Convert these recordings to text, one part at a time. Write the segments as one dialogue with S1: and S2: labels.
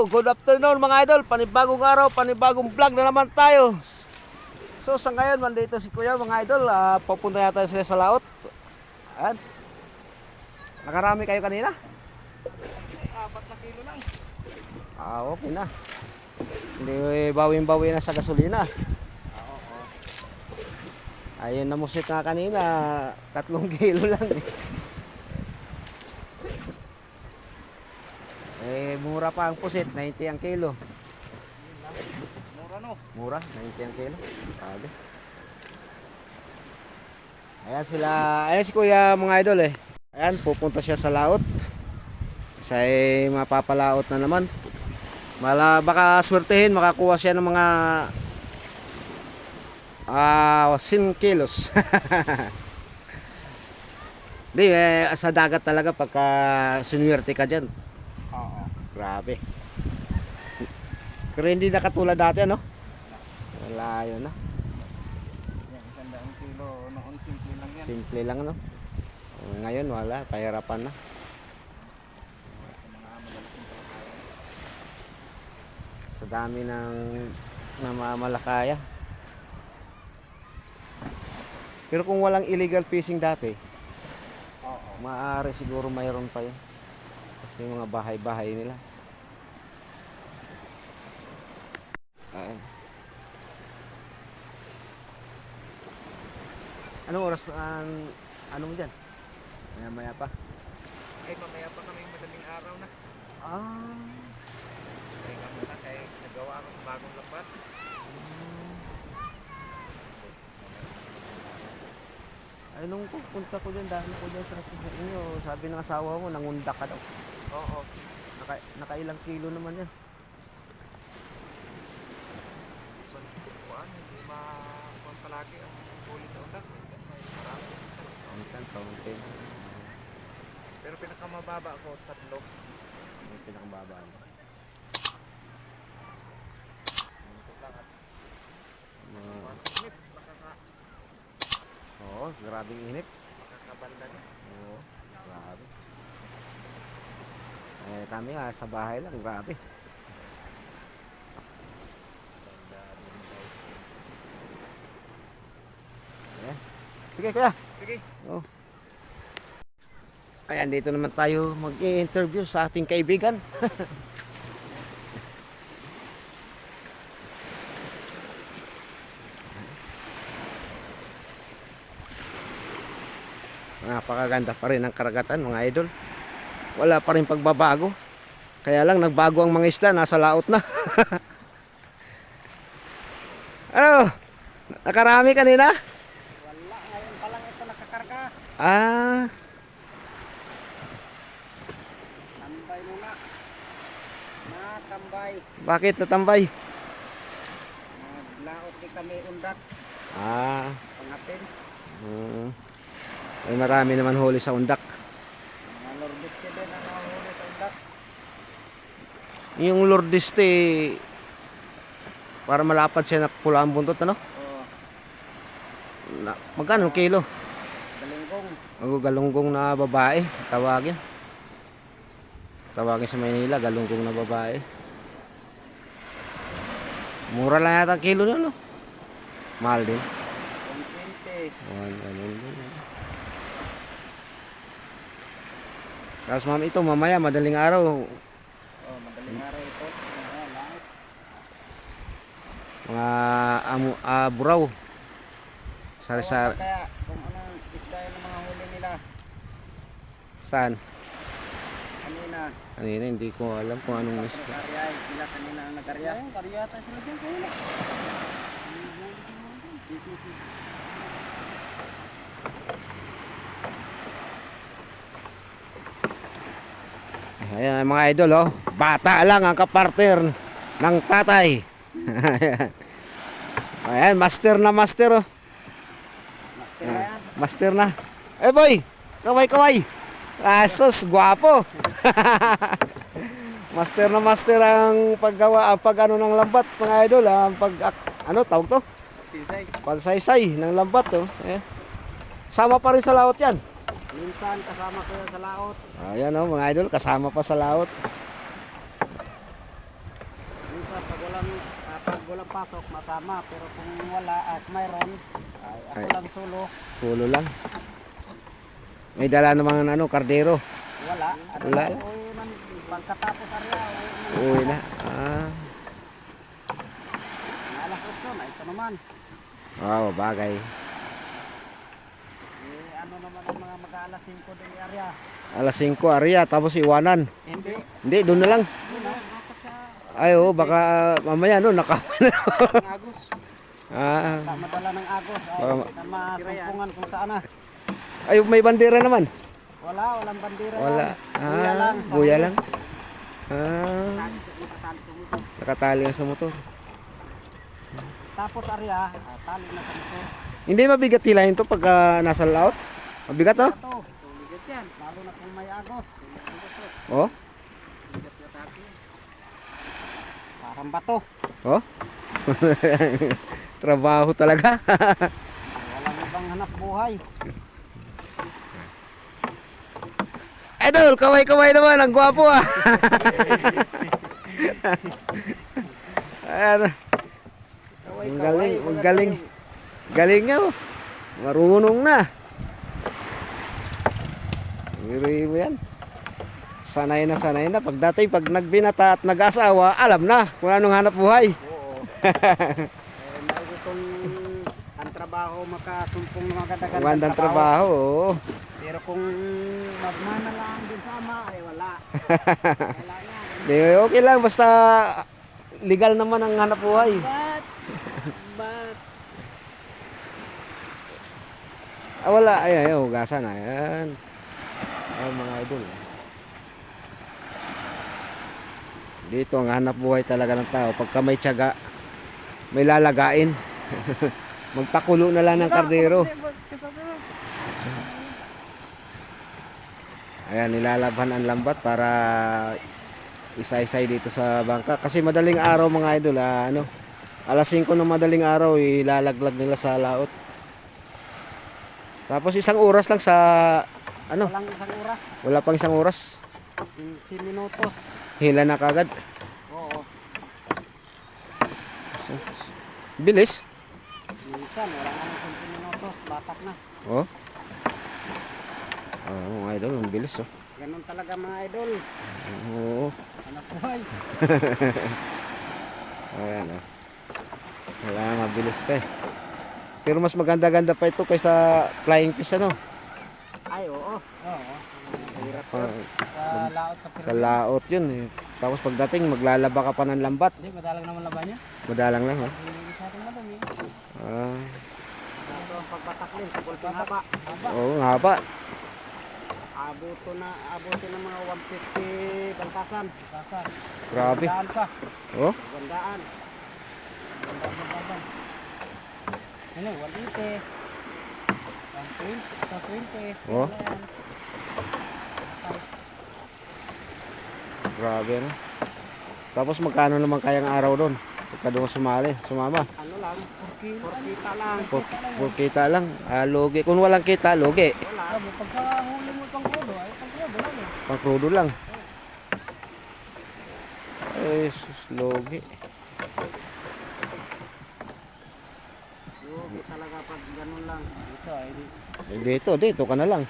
S1: Hello, good afternoon mga idol. Panibagong araw, panibagong vlog na naman tayo. So sa ngayon, mandito si Kuya mga idol. Ah, papunta yata sila sa laot. Ayan. Nakarami kayo kanina?
S2: Apat na kilo lang.
S1: Ah, okay na. Hindi bawing-bawi na sa gasolina.
S2: Oo, oo.
S1: Ayun na musit nga kanina, tatlong kilo lang eh. Eh, mura pa ang pusit, 90 ang kilo.
S2: Mura no.
S1: Mura, 90 ang kilo. Sabi. Ayan sila, ayan si kuya mga idol eh. Ayan, pupunta siya sa laot. Kasi ay mapapalaot na naman. Mala, baka swertehin, makakuha siya ng mga ah 10 kilos. Di, eh, sa dagat talaga pagka sinwerte ka dyan. Grabe. Pero hindi na katulad dati, ano? Wala yun, na.
S2: Yan, isang kilo. Noon simple lang yan.
S1: Simple lang, no? Ngayon, wala. Pahirapan na.
S2: Sa
S1: dami ng namamalakaya. Pero kung walang illegal fishing dati,
S2: Oo.
S1: maaari siguro mayroon pa yun. Kasi yung mga bahay-bahay nila. Ayan. Anong oras ang ano mo dyan? Maya maya pa.
S2: Ay, mamaya pa kami madaling araw na.
S1: Ah.
S2: Kaya nga muna kaya nagawa ako sa bagong lapat.
S1: Ay, nung pupunta ko dyan, dahil ko dyan sa, sa inyo, sabi ng asawa mo, nangundak ka daw.
S2: Oo.
S1: Naka, nakailang kilo naman yan.
S2: Kuan, hindi ma-kuan palagi ang huli sa undak. Minsan may marami.
S1: Minsan, kaunti.
S2: Pero pinakamababa ko, tatlo.
S1: Yung pinakababa.
S2: Ito lang at
S1: Mga.
S2: Init, makaka,
S1: oo, grabing
S2: makakabanda na.
S1: Oo, grabe. Eh, kami nga, sa bahay lang, grabe. Ayan. Sige, kuya.
S2: Sige.
S1: Oh. Ayan, dito naman tayo mag-interview sa ating kaibigan. Napakaganda pa rin ang karagatan mga idol. Wala pa rin pagbabago. Kaya lang nagbago ang mga isda, nasa laot na. ano? Nakarami kanina?
S2: Wala, ngayon pa lang ito nakakarga.
S1: Ah,
S2: Tambay muna. Natambay.
S1: bakit natambay?
S2: Naglaot di kami undak.
S1: Ah,
S2: Pangapin.
S1: mm, ay marami naman huli sa undak.
S2: Mga lordiste din ang nahuli sa undak.
S1: Yung lordiste, para malapad siya na pula ang buntot, ano?
S2: Oo.
S1: Na, magkano ang kilo?
S2: Galinggong.
S1: Ang galunggong na babae, tawagin. Tawagin sa Maynila, galunggong na babae. Mura lang yata ang kilo nyo, no? Mahal din.
S2: 120.
S1: Ayan, ganun din. Tapos ma'am, ito mamaya, madaling araw,
S2: Oh, madaling araw ito. Ayan, langit.
S1: mga amu, ah, buraw. Sari-sari.
S2: Kaya kung anong isda ang mga huli nila.
S1: Saan?
S2: Kanina.
S1: Kanina, hindi ko alam kung anong isda.
S2: karya. Sila kanina ang nagarya. Ayun, karya tayo sila dyan. Kaya na. Si, si, si.
S1: Ayan mga idol, oh. Bata lang ang kapartner ng tatay. Ayan, master na master, oh.
S2: Master na yan.
S1: Master na. Eh boy, kaway kaway. Asos, guwapo. master na master ang paggawa, ang pag ano ng lambat, mga idol, ah, ang pag, ak- ano tawag to?
S2: Sisay.
S1: Pagsaysay ng lambat, oh. Eh. Sama pa rin sa laot yan.
S2: Minsan kasama ko sa laot.
S1: Ayan oh, mga idol, kasama pa sa laot.
S3: walang, ah, pag walang pasok, masama. Pero kung wala at mayroon, ay ako
S1: Ay.
S3: lang solo.
S1: Solo lang. May dala namang ano, kardero.
S3: Wala.
S1: Wala.
S3: pagkatapos uwi man.
S1: Uwi na. Ah,
S3: Alas 8 na, ito naman.
S1: wow, bagay.
S3: Eh, ano naman ang mga mag-aalas 5 din ni Arya?
S1: Alas 5, Arya, tapos iwanan.
S3: Hindi.
S1: Hindi, doon na lang.
S3: Na,
S1: Ay, oo, baka mamaya, no, naka...
S3: ang Agos.
S1: ah,
S3: madala ng Agos. Ay, na masumpungan kung saan na.
S1: Ay, may bandera naman.
S3: Wala, walang bandera.
S1: Wala.
S3: yan. Buya
S1: Ah,
S3: lang.
S1: buya lang. Ah,
S3: nakatali sa motor.
S1: lang motor.
S3: Tapos Arya, ah, tali na sa motor.
S1: Hindi mabigat hilahin to pagka nasa layout. Mabigat, no?
S3: Ito, tuligat yan. Lalo na kung may Agos.
S1: Oh.
S3: Parang bato.
S1: oh. Trabaho talaga.
S3: Walang ibang hanap buhay.
S1: Idol, kaway-kaway naman. Ang gwapo, ah. Ayan. Ang galing, ang galing. Galing nga, oh. Marunong na. Biri mo yan. Sanay na sanay na. Pag dati, pag nagbinata at nag-asawa, alam na kung anong hanap buhay.
S3: Oo. eh, kung ang trabaho makasumpong ng magandang
S1: Magandang trabaho, oo.
S3: Pero kung magmana lang din sama, ay wala. wala na.
S1: Di, okay lang, basta legal naman ang hanap buhay.
S3: But, but,
S1: Ah, wala. Ay, ay, hugasan. Ayan. Ayan, mga idol. Dito ang hanap buhay talaga ng tao. Pagka may tiyaga, may lalagain. Magpakulo na lang ng kardero. Ayan, nilalaban ang lambat para isa-isay dito sa bangka. Kasi madaling araw mga idol, ah, ano, alas 5 ng madaling araw, ilalaglag nila sa laot. Tapos isang oras lang sa, ano,
S3: walang isang oras.
S1: wala pang isang oras.
S3: 15 minutos.
S1: Hila na kagad.
S3: Oo.
S1: Bilis.
S3: Minsan, wala ng 15 minutos. Batak na.
S1: Oh. Oh, mga idol, ang bilis oh.
S3: Ganun talaga mga idol.
S1: Oo.
S3: Anak buhay.
S1: Ayan oh. Wala mabilis ka eh. Pero mas maganda-ganda pa ito kaysa flying fish ano.
S3: Ay, oo. Oo. Hirap
S1: Ah,
S3: yun. Sa laot sa
S1: laot yun eh. Tapos pagdating maglalaba ka pa ng lambat.
S3: Hindi, madalang naman laban niya.
S1: Madalang lang oh.
S3: Hindi sa ating madami.
S1: Ah,
S3: Ito ang pagbatak din. Sa haba. Haba.
S1: oo, nga ba?
S3: Abuto na, abuto na mga 150 baltasan. Baltasan.
S1: Grabe.
S3: Gandaan pa.
S1: Oh,
S3: Gandaan. Gandaan, gandaan. Ano, 180. 120. 120.
S1: Oh. Grabe ano. Tapos magkano naman kayang araw doon? Pagka doon sumali, sumama.
S3: Ano lang? 4 kita lang.
S1: Pur, pur kita lang. Ah, lugi. Kung walang kita, lugi.
S3: Wala. Pagka huli mo pang kodo, ay pang kodo lang.
S1: Pang crudo lang. Ay, sus, lugi.
S3: Yogi talaga pag ganun lang. Dito ay di-
S1: Eh, Dito, dito ka na lang.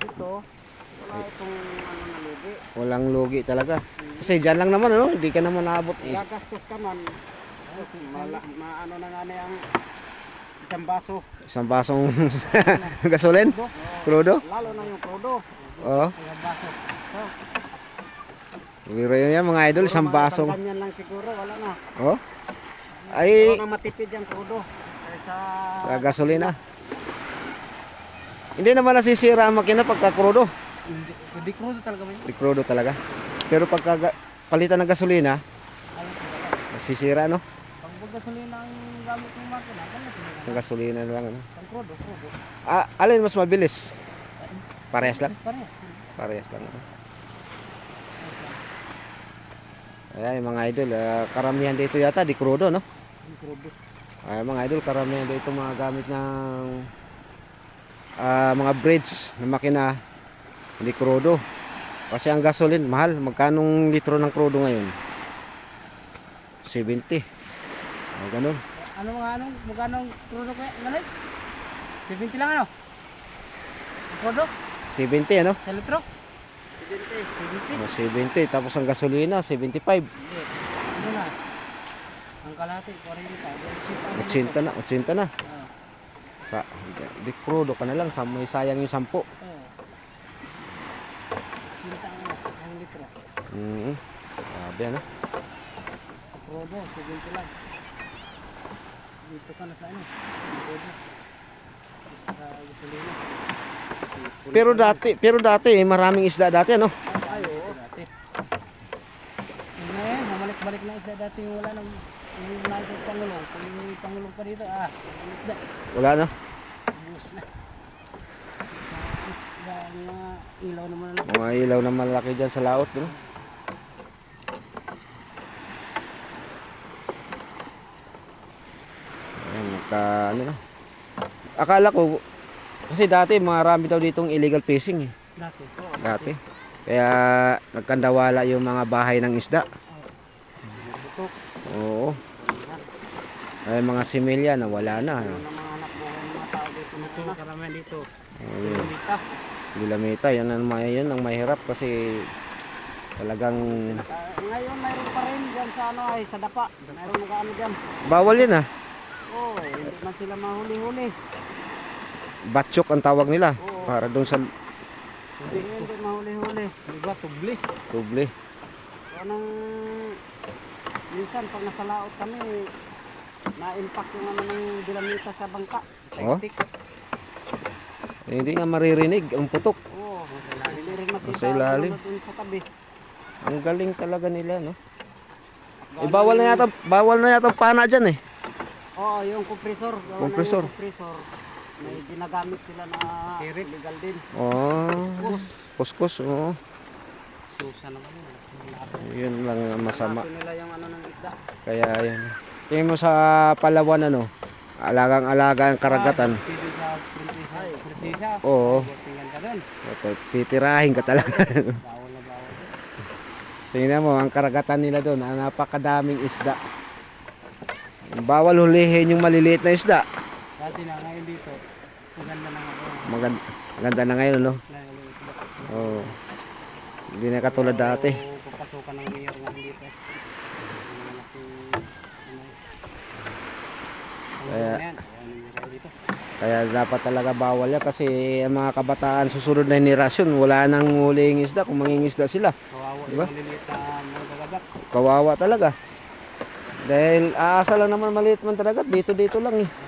S3: dito. Wala itong ano na lugi.
S1: Walang lugi talaga. Kasi dyan lang naman, ano? Hindi ka naman naabot.
S3: Gagastos ka man. Maano na nga na yung isang baso.
S1: Isang basong gasolin.
S3: Crudo. Lalo na yung crudo.
S1: Oo.
S3: So,
S1: Biro yun yan, mga idol. Isang basong.
S3: ganyan lang siguro. Wala na.
S1: Oh. Ay,
S3: Wala na matipid yung crudo. Kaysa...
S1: sa gasolina. Hindi naman nasisira ang makina pagka crudo.
S3: Hindi, hindi crudo talaga man.
S1: Di crudo talaga. Pero pagka ga- palitan ng gasolina,
S3: talaga.
S1: nasisira, no?
S3: Pag gasolina ang gamit ng makina, ganun.
S1: Ang gasolina na lang, ano?
S3: Ang crudo, crudo.
S1: Ah, alin mas mabilis? Parehas lang?
S3: Parehas.
S1: Parehas lang. ano? Ayan, mga idol, ah, karamihan dito yata, di crudo, no?
S3: Ang crudo.
S1: Ay, mga idol, karamihan dito mga gamit ng ah, mga bridge na makina, hindi crudo. Kasi ang gasolin, mahal. Magkanong litro ng crudo ngayon? 70. O, ganun.
S3: Ano mga anong, magkano ang trodo kaya? Nanay? 70 lang ano? Trodo?
S1: 70 ano?
S3: Sa litro? 70. 70?
S1: O, 70. Tapos ang gasolina, 75.
S3: Hindi. Ano na? Ang kalahati, 40.
S1: 80 na, 80 na.
S3: Oo.
S1: Sa, di crudo ka na lang, sa may sayang yung 10.
S3: Oo. 80 ang ang litro.
S1: Mm. Sabi ano?
S3: Probo, 70 lang. Dito ka na sa ano? Probo. Sa gasolina.
S1: Pero dati, pero dati eh, maraming isda dati ano?
S3: Ay, oo. Dati. Yung Ngayon, mamalik-balik na isda dati yung wala nang yung nakikita Pangulong. Yung Pangulong pa dito, ah, isda.
S1: Wala na.
S3: Bus na. Mga ilaw na
S1: Mga ilaw na malaki dyan sa laot. No? Ayan, magka, ano na. Akala ko, kasi dati marami daw ditong illegal fishing eh.
S3: dati.
S1: Dati. Kaya nagkandawala yung mga bahay ng isda. Oo. Ay mga similya na wala na. Ano.
S3: Yung mga anak buhay ng mga tao dito. Ito, karamihan dito. Dito.
S1: Gilamita, yan ang may yun ang mahirap kasi talagang
S3: Ah, ngayon, mayroon pa rin dyan sa ano ay, sa dapa. Mayroon mga ano dyan.
S1: bawal yun ah.
S3: Oo, hindi man sila mahuli-huli.
S1: Batchok ang tawag nila
S3: Oo.
S1: para doon sa
S3: Hindi hindi mahuli-huli. Di ba, tubli.
S1: tubli.
S3: Anong... Minsan, pag nasa laot kami, na-impact yung ano ng dinamita sa bangka.
S1: Oh? Eh, hindi nga maririnig ang putok.
S3: Oo, hindi rin makita.
S1: Sa ilalim.
S3: sa tabi.
S1: Ang galing talaga nila, no? Eh, bawal na yata, bawal na yata pana dyan eh.
S3: Oo, yung compressor.
S1: Compressor.
S3: Yung compressor. May ginagamit sila na illegal din.
S1: Oh, kuskus, oo.
S3: Susa naman yun.
S1: Yun lang ang masama.
S3: Hanapin nila yung ano ng isda.
S1: Kaya yan. Tingin mo sa Palawan ano, alagang-alaga ang karagatan.
S3: Pwede sa prinsesa. Prinsesa.
S1: Oo.
S3: Tingnan ka.
S1: Titirahin ka talaga.
S3: Bawal na bawal.
S1: Tingnan mo, ang karagatan nila doon, ah, napakadaming isda. Bawal hulihin yung maliliit na isda.
S3: Dati na ngayon dito. Maganda na nga. oh.
S1: Maganda, maganda na ngayon, no?
S3: Ngayon.
S1: Oo. Hindi na katulad dati.
S3: Papasukan ng mayor ngayon dito.
S1: Kaya-
S3: dito.
S1: Kaya dapat talaga bawal yan kasi ang mga kabataan susunod na henerasyon, wala nang huling isda kung mangingisda sila.
S3: Kawawa
S1: Diba? Kawawa talaga. Dahil aasa lang naman maliit man talaga, dito-dito lang eh.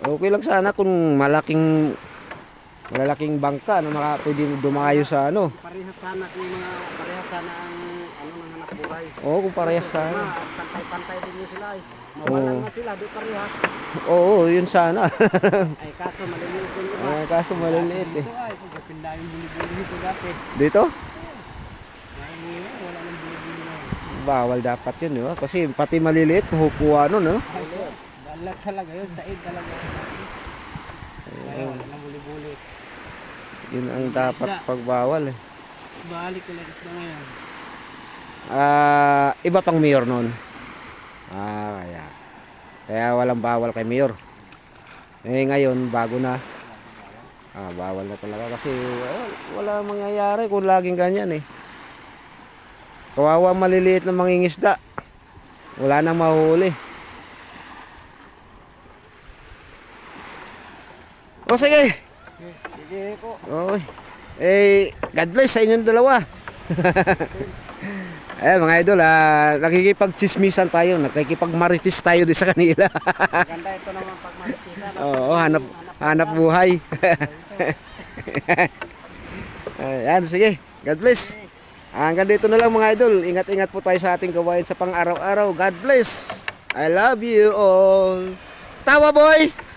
S1: Okay lang sana kung malaking malalaking bangka na maka, pwede dumayo sa ano.
S3: Parehas sana yung mga parehas sana ang ano ng hanap buhay.
S1: Oo, kung parehas sana.
S3: Na, pantay-pantay din sila eh. Mawalan
S1: Oo.
S3: na sila, di parehas.
S1: Oo, yun sana.
S3: Ay kaso maliliit yung iba.
S1: Ah, kaso maliliit eh.
S3: Ito ay, kung kapinda yung buli-buli dito dati.
S1: Dito? Bawal dapat yun, di ba? Kasi pati maliliit, mahukuha nun, no?
S3: Ay, Balat talaga yun, said talaga. Wala nang buli-buli.
S1: Yun ang dapat pagbawal eh.
S3: Balik ulit isda ngayon.
S1: Ah, iba pang mayor noon. Ah, kaya. Kaya walang bawal kay mayor. Eh ngayon bago na. Ah, bawal na talaga kasi wala, wala mangyayari kung laging ganyan eh. Kawawa maliliit na mangingisda. Wala nang mahuli. O sige.
S3: Sige ko.
S1: Oy. Eh, God bless sa inyong dalawa. Ayan mga idol, ah, nakikipag-chismisan tayo, nakikipag-maritis tayo di sa kanila.
S3: Maganda ito naman pag makikita.
S1: Oo, hanap, hanap buhay. Ayan, sige. God bless. Hanggang dito na lang mga idol. Ingat-ingat po tayo sa ating gawain sa pang-araw-araw. God bless. I love you all. Tawa boy!